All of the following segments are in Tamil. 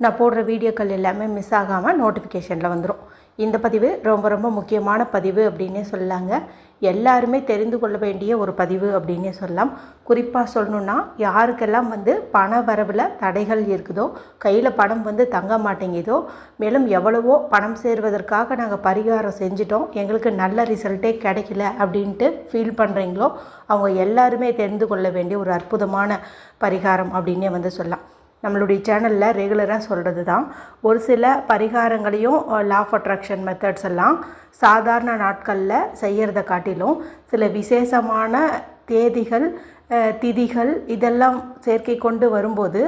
நான் போடுற வீடியோக்கள் எல்லாமே மிஸ் ஆகாமல் நோட்டிஃபிகேஷனில் வந்துடும் இந்த பதிவு ரொம்ப ரொம்ப முக்கியமான பதிவு அப்படின்னே சொல்லாங்க. எல்லாருமே தெரிந்து கொள்ள வேண்டிய ஒரு பதிவு அப்படின்னே சொல்லலாம். குறிப்பாக சொல்லணுன்னா யாருக்கெல்லாம் வந்து பண வரவில் தடைகள் இருக்குதோ கையில் பணம் வந்து தங்க மாட்டேங்குதோ மேலும் எவ்வளவோ பணம் சேர்வதற்காக நாங்கள் பரிகாரம் செஞ்சிட்டோம் எங்களுக்கு நல்ல ரிசல்ட்டே கிடைக்கல அப்படின்ட்டு ஃபீல் பண்ணுறீங்களோ அவங்க எல்லாருமே தெரிந்து கொள்ள வேண்டிய ஒரு அற்புதமான பரிகாரம் அப்படின்னே வந்து சொல்லலாம். நம்மளுடைய சேனலில் ரெகுலராக சொல்கிறது தான் ஒரு சில பரிகாரங்களையும் லா ஆஃப் அட்ராக்ஷன் மெத்தட்ஸ் எல்லாம் சாதாரண நாட்களில் செய்கிறத காட்டிலும் சில விசேஷமான தேதிகள் திதிகள் இதெல்லாம் சேர்க்கை கொண்டு வரும்போது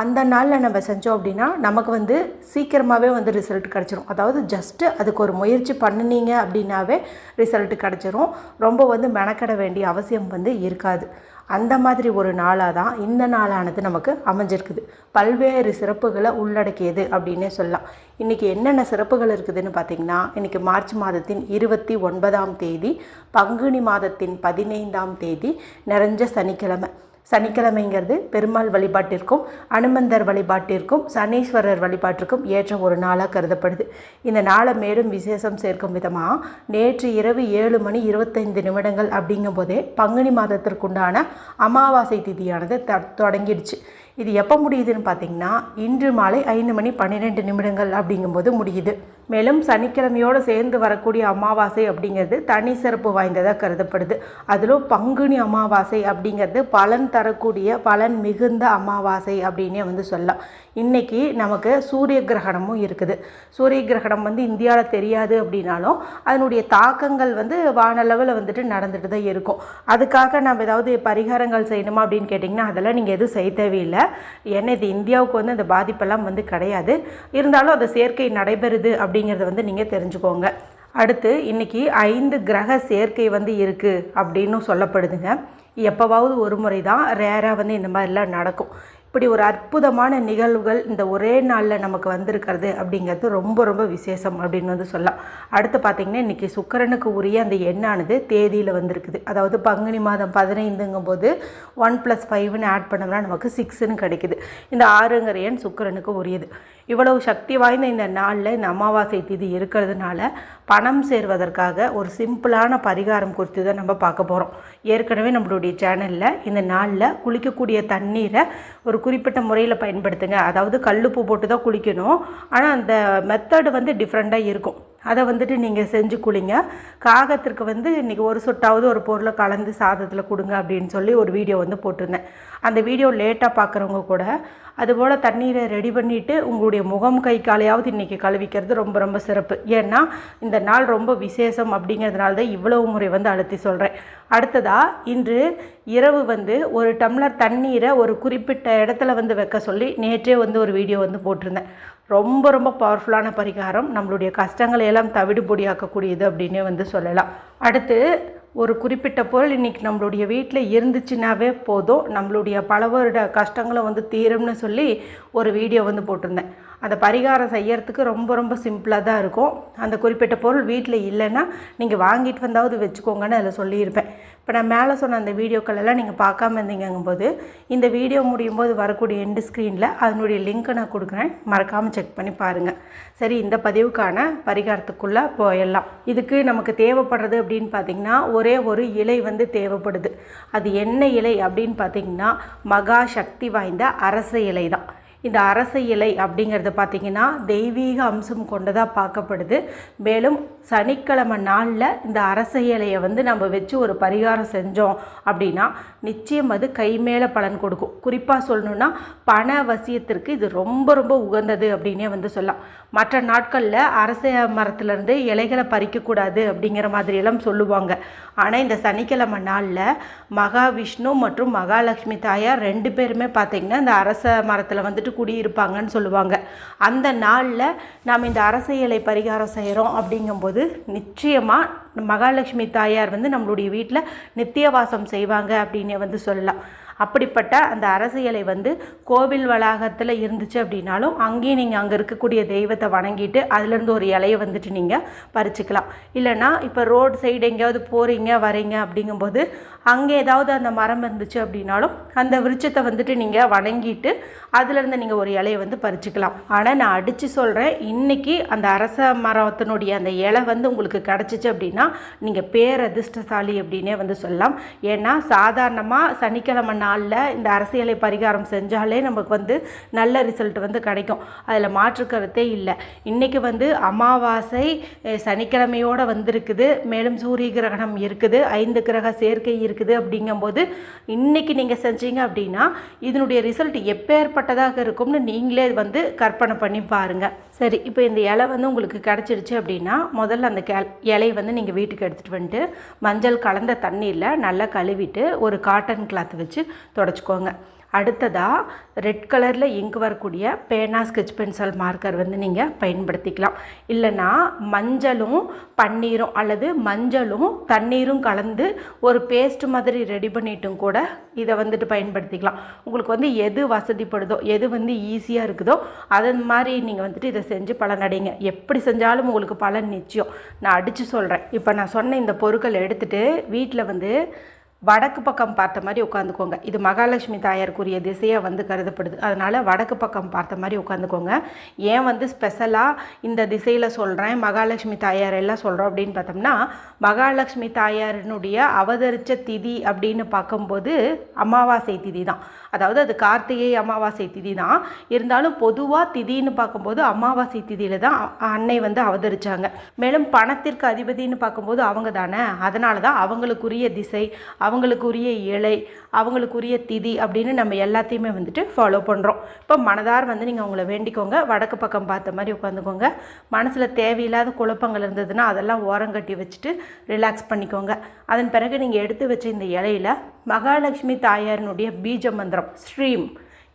அந்த நாளில் நம்ம செஞ்சோம் அப்படின்னா நமக்கு வந்து சீக்கிரமாகவே வந்து ரிசல்ட் கிடச்சிரும். அதாவது ஜஸ்ட்டு அதுக்கு ஒரு முயற்சி பண்ணினீங்க அப்படின்னாவே ரிசல்ட் கிடச்சிரும். ரொம்ப வந்து மெனக்கட வேண்டிய அவசியம் வந்து இருக்காது. அந்த மாதிரி ஒரு நாளாக தான் இந்த நாளானது நமக்கு அமைஞ்சிருக்குது. பல்வேறு சிறப்புகளை உள்ளடக்கியது அப்படின்னே சொல்லலாம். இன்றைக்கி என்னென்ன சிறப்புகள் இருக்குதுன்னு பார்த்தீங்கன்னா இன்றைக்கி மார்ச் மாதத்தின் இருபத்தி ஒன்பதாம் தேதி பங்குனி மாதத்தின் பதினைந்தாம் தேதி நிறைஞ்ச சனிக்கிழமை. சனிக்கிழமைங்கிறது பெருமாள் வழிபாட்டிற்கும் அனுமந்தர் வழிபாட்டிற்கும் சனீஸ்வரர் வழிபாட்டிற்கும் ஏற்ற ஒரு நாளாக கருதப்படுது. இந்த நாளை மேலும் விசேஷம் சேர்க்கும் விதமாக நேற்று இரவு ஏழு மணி இருபத்தைந்து நிமிடங்கள் அப்படிங்கும்போதே பங்குனி மாதத்திற்குண்டான அமாவாசை திதியானது த தொடங்கிடுச்சு. இது எப்போ முடியுதுன்னு பார்த்தீங்கன்னா இன்று மாலை ஐந்து மணி பன்னிரெண்டு நிமிடங்கள் அப்படிங்கும்போது முடியுது. மேலும் சனிக்கிழமையோடு சேர்ந்து வரக்கூடிய அமாவாசை அப்படிங்கிறது தனி சிறப்பு வாய்ந்ததாக கருதப்படுது. அதிலும் பங்குனி அமாவாசை அப்படிங்கிறது பலன் தரக்கூடிய பலன் மிகுந்த அமாவாசை அப்படின்னே வந்து சொல்லலாம். இன்றைக்கி நமக்கு சூரிய கிரகணமும் இருக்குது. சூரிய கிரகணம் வந்து இந்தியாவில் தெரியாது அப்படின்னாலும் அதனுடைய தாக்கங்கள் வந்து வானளவில் வந்துட்டு நடந்துட்டு தான் இருக்கும். அதுக்காக நம்ம ஏதாவது பரிகாரங்கள் செய்யணுமா அப்படின்னு கேட்டிங்கன்னா அதெல்லாம் நீங்கள் எதுவும் செய்ய தேவையில்லை. ஏன்னா இது இந்தியாவுக்கு வந்து அந்த பாதிப்பெல்லாம் வந்து கிடையாது. இருந்தாலும் அந்த சேர்க்கை நடைபெறுது அப்படிங்கிறத வந்து நீங்கள் தெரிஞ்சுக்கோங்க. அடுத்து இன்றைக்கி ஐந்து கிரக சேர்க்கை வந்து இருக்குது அப்படின்னு சொல்லப்படுதுங்க. எப்போவாவது ஒரு முறை தான் ரேராக வந்து இந்த மாதிரிலாம் நடக்கும். இப்படி ஒரு அற்புதமான நிகழ்வுகள் இந்த ஒரே நாளில் நமக்கு வந்திருக்கிறது அப்படிங்கிறது ரொம்ப ரொம்ப விசேஷம் அப்படின்னு வந்து சொல்லலாம். அடுத்து பார்த்திங்கன்னா இன்றைக்கி சுக்கரனுக்கு உரிய அந்த எண்ணானது தேதியில் வந்திருக்குது. அதாவது பங்குனி மாதம் பதினைந்துங்கும் போது ஒன் ப்ளஸ் ஃபைவ்னு ஆட் பண்ணோம்னா நமக்கு சிக்ஸ்னு கிடைக்குது. இந்த ஆறுங்கிற எண் சுக்கரனுக்கு உரியது. இவ்வளவு சக்தி வாய்ந்த இந்த நாளில் இந்த அமாவாசை திதி இருக்கிறதுனால பணம் சேர்வதற்காக ஒரு சிம்பிளான பரிகாரம் குறித்து தான் நம்ம பார்க்க போகிறோம் ஏற்கனவே நம்மளுடைய சேனலில் இந்த நாளில் குளிக்கக்கூடிய தண்ணீரை ஒரு குறிப்பிட்ட முறையில் பயன்படுத்துங்க. அதாவது கல்லுப்பு போட்டு தான் குளிக்கணும். ஆனால் அந்த மெத்தடு வந்து டிஃப்ரெண்ட்டாக இருக்கும். அதை வந்துட்டு நீங்கள் செஞ்சு குளிங்க. காகத்திற்கு வந்து இன்றைக்கி ஒரு சொட்டாவது ஒரு பொருளை கலந்து சாதத்தில் கொடுங்க அப்படின்னு சொல்லி ஒரு வீடியோ வந்து போட்டிருந்தேன். அந்த வீடியோ லேட்டாக பார்க்குறவங்க கூட அதுபோல் தண்ணீரை ரெடி பண்ணிவிட்டு உங்களுடைய முகம் கை காலையாவது இன்றைக்கி கழுவிக்கிறது ரொம்ப ரொம்ப சிறப்பு. ஏன்னா இந்த நாள் ரொம்ப விசேஷம் அப்படிங்கிறதுனால தான் இவ்வளவு முறை வந்து அழுத்தி சொல்கிறேன் அடுத்ததாக இன்று இரவு வந்து ஒரு டம்ளர் தண்ணீரை ஒரு குறிப்பிட்ட இடத்துல வந்து வைக்க சொல்லி நேற்றே வந்து ஒரு வீடியோ வந்து போட்டிருந்தேன். ரொம்ப ரொம்ப பவர்ஃபுல்லான பரிகாரம். நம்மளுடைய கஷ்டங்களை எல்லாம் தவிடுபொடியாக்கக்கூடியது அப்படின்னே வந்து சொல்லலாம். அடுத்து ஒரு குறிப்பிட்ட பொருள் இன்றைக்கி நம்மளுடைய வீட்டில் இருந்துச்சுன்னாவே போதும். நம்மளுடைய பல வருட கஷ்டங்களும் வந்து தீரும்னு சொல்லி ஒரு வீடியோ வந்து போட்டிருந்தேன். அந்த பரிகாரம் செய்யறதுக்கு ரொம்ப ரொம்ப சிம்பிளாக தான் இருக்கும். அந்த குறிப்பிட்ட பொருள் வீட்டில் இல்லைன்னா நீங்கள் வாங்கிட்டு வந்தாவது வச்சுக்கோங்கன்னு அதில் சொல்லியிருப்பேன். இப்போ நான் மேலே சொன்ன அந்த வீடியோக்கள் எல்லாம் நீங்கள் பார்க்காம இருந்தீங்கும்போது இந்த வீடியோ முடியும் போது வரக்கூடிய எண்டு ஸ்க்ரீனில் அதனுடைய லிங்க்கை நான் கொடுக்குறேன். மறக்காமல் செக் பண்ணி பாருங்கள் சரி இந்த பதிவுக்கான பரிகாரத்துக்குள்ளே போயிடலாம். இதுக்கு நமக்கு தேவைப்படுறது அப்படின்னு பார்த்தீங்கன்னா ஒரே ஒரு இலை வந்து தேவைப்படுது. அது என்ன இலை அப்படின்னு பார்த்தீங்கன்னா மகா சக்தி வாய்ந்த அரச இலை தான் இந்த அரச இலை அப்படிங்கிறது பார்த்திங்கன்னா தெய்வீக அம்சம் கொண்டதாக பார்க்கப்படுது. மேலும் சனிக்கிழமை நாளில் இந்த அரச இலையை வந்து நம்ம வச்சு ஒரு பரிகாரம் செஞ்சோம் அப்படின்னா நிச்சயம் அது கை மேலே பலன் கொடுக்கும். குறிப்பாக சொல்லணுன்னா பண வசியத்திற்கு இது ரொம்ப ரொம்ப உகந்தது அப்படின்னே வந்து சொல்லலாம். மற்ற நாட்களில் அரச மரத்துலேருந்து இலைகளை பறிக்கக்கூடாது அப்படிங்கிற மாதிரியெல்லாம் சொல்லுவாங்க. ஆனால் இந்த சனிக்கிழமை நாளில் மகாவிஷ்ணு மற்றும் மகாலட்சுமி தாயார் ரெண்டு பேருமே பார்த்திங்கன்னா இந்த அரச மரத்தில் வந்துட்டு குடியிருப்பாங்கன்னு சொல்லுவாங்க. அந்த நாளில் நாம் இந்த அரச இலை பரிகாரம் செய்கிறோம் அப்படிங்கும்போது நிச்சயமாக மகாலட்சுமி தாயார் வந்து நம்மளுடைய வீட்டில் நித்தியவாசம் செய்வாங்க அப்படின்னு வந்து சொல்லலாம். அப்படிப்பட்ட அந்த அரசியலை வந்து கோவில் வளாகத்தில் இருந்துச்சு அப்படின்னாலும் அங்கேயும் நீங்கள் அங்கே இருக்கக்கூடிய தெய்வத்தை வணங்கிட்டு அதுலேருந்து ஒரு இலையை வந்துட்டு நீங்கள் பறிச்சுக்கலாம். இல்லைன்னா இப்போ ரோடு சைடு எங்கேயாவது போகிறீங்க வரீங்க அப்படிங்கும்போது அங்கே ஏதாவது அந்த மரம் இருந்துச்சு அப்படின்னாலும் அந்த விருட்சத்தை வந்துட்டு நீங்கள் வணங்கிட்டு அதுலேருந்து நீங்கள் ஒரு இலையை வந்து பறிச்சுக்கலாம். ஆனால் நான் அடித்து சொல்கிறேன் இன்றைக்கி அந்த அரச மரத்தினுடைய அந்த இலை வந்து உங்களுக்கு கிடச்சிச்சு அப்படின்னா நீங்கள் பேரதிர்ஷ்டசாலி அப்படின்னே வந்து சொல்லலாம். ஏன்னா சாதாரணமாக சனிக்கிழமை நாளில் இந்த அரசியலை பரிகாரம் செஞ்சாலே நமக்கு வந்து நல்ல ரிசல்ட் வந்து கிடைக்கும். அதில் மாற்றுக்கருத்தே இல்லை. இன்றைக்கி வந்து அமாவாசை சனிக்கிழமையோடு வந்திருக்குது. மேலும் சூரிய கிரகணம் இருக்குது. ஐந்து கிரக சேர்க்கை இருக்குது இருக்குது அப்படிங்கும்போது இன்றைக்கி நீங்கள் செஞ்சீங்க அப்படின்னா இதனுடைய ரிசல்ட் எப்பேற்பட்டதாக இருக்கும்னு நீங்களே வந்து கற்பனை பண்ணி பாருங்கள் சரி இப்போ இந்த இலை வந்து உங்களுக்கு கிடச்சிருச்சு அப்படின்னா முதல்ல அந்த கெ இலையை வந்து நீங்கள் வீட்டுக்கு எடுத்துகிட்டு வந்துட்டு மஞ்சள் கலந்த தண்ணீரில் நல்லா கழுவிட்டு ஒரு காட்டன் கிளாத் வச்சு தொடச்சிக்கோங்க. அடுத்ததாக ரெட் கலரில் இங்க் வரக்கூடிய பேனா ஸ்கெச் பென்சில் மார்க்கர் வந்து நீங்கள் பயன்படுத்திக்கலாம். இல்லைன்னா மஞ்சளும் பன்னீரும் அல்லது மஞ்சளும் தண்ணீரும் கலந்து ஒரு பேஸ்ட் மாதிரி ரெடி பண்ணிட்டும் கூட இதை வந்துட்டு பயன்படுத்திக்கலாம். உங்களுக்கு வந்து எது வசதிப்படுதோ எது வந்து ஈஸியாக இருக்குதோ அதன் மாதிரி நீங்கள் வந்துட்டு இதை செஞ்சு பலனடைங்க எப்படி செஞ்சாலும் உங்களுக்கு பலன் நிச்சயம். நான் அடித்து சொல்கிறேன் இப்போ நான் சொன்ன இந்த பொருட்கள் எடுத்துகிட்டு வீட்டில் வந்து வடக்கு பக்கம் பார்த்த மாதிரி உட்காந்துக்கோங்க. இது மகாலட்சுமி தாயாருக்குரிய திசையாக வந்து கருதப்படுது. அதனால் வடக்கு பக்கம் பார்த்த மாதிரி உட்காந்துக்கோங்க. ஏன் வந்து ஸ்பெஷலாக இந்த திசையில் சொல்கிறேன் மகாலட்சுமி தாயார் எல்லாம் சொல்கிறோம் அப்படின்னு பார்த்தோம்னா மகாலட்சுமி தாயாரினுடைய அவதரித்த திதி அப்படின்னு பார்க்கும்போது அமாவாசை திதி தான். அதாவது அது கார்த்திகை அமாவாசை திதி தான். இருந்தாலும் பொதுவாக திதின்னு பார்க்கும்போது அமாவாசை திதியில் தான் அன்னை வந்து அவதரித்தாங்க மேலும் பணத்திற்கு அதிபதின்னு பார்க்கும்போது அவங்க தானே. அதனால தான் அவங்களுக்குரிய திசை அவங்களுக்குரிய இலை அவங்களுக்குரிய திதி அப்படின்னு நம்ம எல்லாத்தையுமே வந்துட்டு ஃபாலோ பண்ணுறோம் இப்போ மனதார் வந்து நீங்கள் அவங்கள வேண்டிக்கோங்க. வடக்கு பக்கம் பார்த்த மாதிரி உட்காந்துக்கோங்க. மனசில் தேவையில்லாத குழப்பங்கள் இருந்ததுன்னா அதெல்லாம் ஓரங்கட்டி வச்சுட்டு ரிலாக்ஸ் பண்ணிக்கோங்க. அதன் பிறகு நீங்கள் எடுத்து வச்ச இந்த இலையில மகாலட்சுமி தாயாரினுடைய பீஜ மந்திரம் ஸ்ரீம்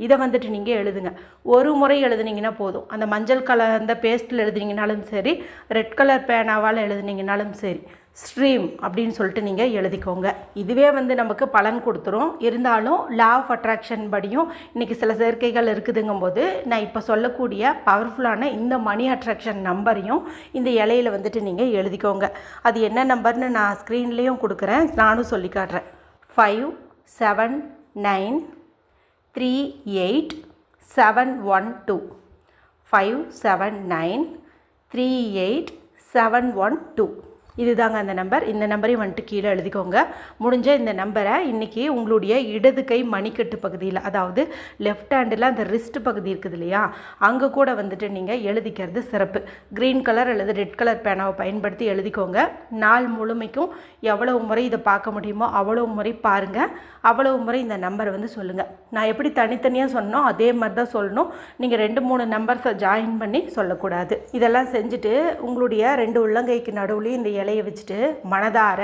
இதை வந்துட்டு நீங்கள் எழுதுங்க. ஒரு முறை எழுதுனீங்கன்னா போதும். அந்த மஞ்சள் கலர் அந்த பேஸ்ட்டில் எழுதுனீங்கனாலும் சரி ரெட் கலர் பேனாவால் எழுதுனீங்கனாலும் சரி. ஸ்ட்ரீம் அப்படின்னு சொல்லிட்டு நீங்கள் எழுதிக்கோங்க. இதுவே வந்து நமக்கு பலன் கொடுத்துரும். இருந்தாலும் லா ஆஃப் அட்ராக்ஷன் படியும் இன்றைக்கி சில சேர்க்கைகள் இருக்குதுங்கும்போது நான் இப்போ சொல்லக்கூடிய பவர்ஃபுல்லான இந்த மணி அட்ராக்ஷன் நம்பரையும் இந்த இலையில வந்துட்டு நீங்கள் எழுதிக்கோங்க. அது என்ன நம்பர்னு நான் ஸ்க்ரீன்லேயும் கொடுக்குறேன். நானும் சொல்லி காட்டுறேன். Five seven nine three eight seven one two five seven nine three eight seven one two இதுதாங்க அந்த நம்பர். இந்த நம்பரையும் வந்துட்டு கீழே எழுதிக்கோங்க. முடிஞ்ச இந்த நம்பரை இன்றைக்கி உங்களுடைய இடது கை மணிக்கட்டு பகுதியில் அதாவது லெஃப்ட் ஹேண்டில் அந்த ரிஸ்ட் பகுதி இருக்குது இல்லையா? அங்கே கூட வந்துட்டு நீங்கள் எழுதிக்கிறது சிறப்பு. க்ரீன் கலர் அல்லது ரெட் கலர் பேனாவை பயன்படுத்தி எழுதிக்கோங்க. நாள் முழுமைக்கும் எவ்வளவு முறை இதை பார்க்க முடியுமோ அவ்வளவு முறை பாருங்கள் அவ்வளவு முறை இந்த நம்பரை வந்து சொல்லுங்கள் நான் எப்படி தனித்தனியாக சொன்னோம் அதே மாதிரி தான் சொல்லணும். நீங்கள் ரெண்டு மூணு நம்பர்ஸை ஜாயின் பண்ணி சொல்லக்கூடாது. இதெல்லாம் செஞ்சுட்டு உங்களுடைய ரெண்டு உள்ளங்கைக்கு நடுவுலேயும் இந்த இலையை வச்சுட்டு மனதார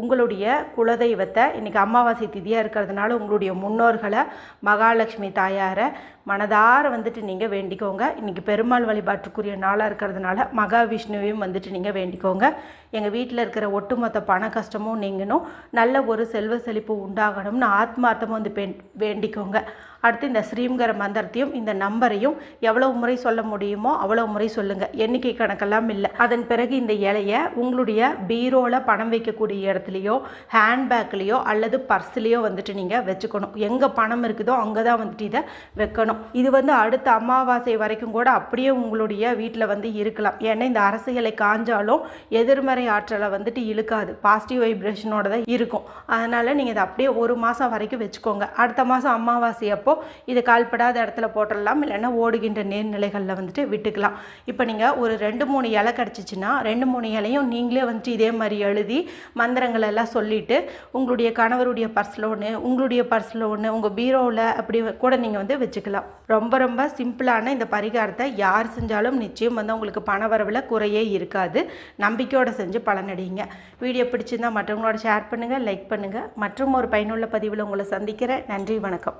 உங்களுடைய குலதெய்வத்தை இன்றைக்கி அமாவாசை திதியாக இருக்கிறதுனால உங்களுடைய முன்னோர்களை மகாலட்சுமி தாயாரை மனதார வந்துட்டு நீங்கள் வேண்டிக்கோங்க. இன்றைக்கி பெருமாள் வழிபாட்டுக்குரிய நாளாக இருக்கிறதுனால மகாவிஷ்ணுவையும் வந்துட்டு நீங்கள் வேண்டிக்கோங்க. எங்கள் வீட்டில் இருக்கிற ஒட்டுமொத்த பண கஷ்டமும் நீங்கணும். நல்ல ஒரு செல்வ செழிப்பு உண்டாகணும்னு ஆத்மார்த்தமாக வந்து பெண் வேண்டிக்கோங்க. அடுத்து இந்த ஸ்ரீம்கர மந்திரத்தையும் இந்த நம்பரையும் எவ்வளவு முறை சொல்ல முடியுமோ அவ்வளவு முறை சொல்லுங்கள் எண்ணிக்கை கணக்கெல்லாம் இல்லை. அதன் பிறகு இந்த இலையை உங்களுடைய பீரோவில் பணம் வைக்கக்கூடிய இடத்துலையோ ஹேண்ட்பேக்லேயோ அல்லது பர்ஸ்லேயோ வந்துட்டு நீங்கள் வச்சுக்கணும். எங்கே பணம் இருக்குதோ அங்கே தான் வந்துட்டு இதை வைக்கணும். இது வந்து அடுத்த அமாவாசை வரைக்கும் கூட அப்படியே உங்களுடைய வீட்டில் வந்து இருக்கலாம். ஏன்னா இந்த அரசியலை காஞ்சாலும் எதிர்மறை ஆற்றலை வந்துட்டு இழுக்காது. பாசிட்டிவ் வைப்ரேஷனோட தான் இருக்கும். அதனால் நீங்கள் இதை அப்படியே ஒரு மாதம் வரைக்கும் வச்சுக்கோங்க. அடுத்த மாதம் அமாவாசை அப்போ இதை கால்படாத இடத்துல போட்டுடலாம். இல்லைன்னா ஓடுகின்ற நீர்நிலைகளில் வந்துட்டு விட்டுக்கலாம். இப்போ நீங்கள் ஒரு ரெண்டு மூணு இலை கிடச்சிச்சின்னா ரெண்டு மூணு இலையும் நீங்களே வந்துட்டு இதே மாதிரி எழுதி மந்திரங்கள் எல்லாம் சொல்லிவிட்டு உங்களுடைய கணவருடைய பர்ஸில் ஒன்று உங்களுடைய பர்ஸில் ஒன்று உங்கள் பீரோவில் அப்படி கூட நீங்கள் வந்து வச்சுக்கலாம். ரொம்ப ரொம்ப சிம்பிளான இந்த பரிகாரத்தை யார் செஞ்சாலும் நிச்சயம் வந்து உங்களுக்கு பண வரவில் குறையே இருக்காது. நம்பிக்கையோடு செஞ்சு பலனடையுங்க. வீடியோ பிடிச்சிருந்தா மற்றவங்களோட ஷேர் பண்ணுங்கள் லைக் பண்ணுங்கள் மற்றும் ஒரு பயனுள்ள பதிவில் உங்களை சந்திக்கிறேன். நன்றி வணக்கம்.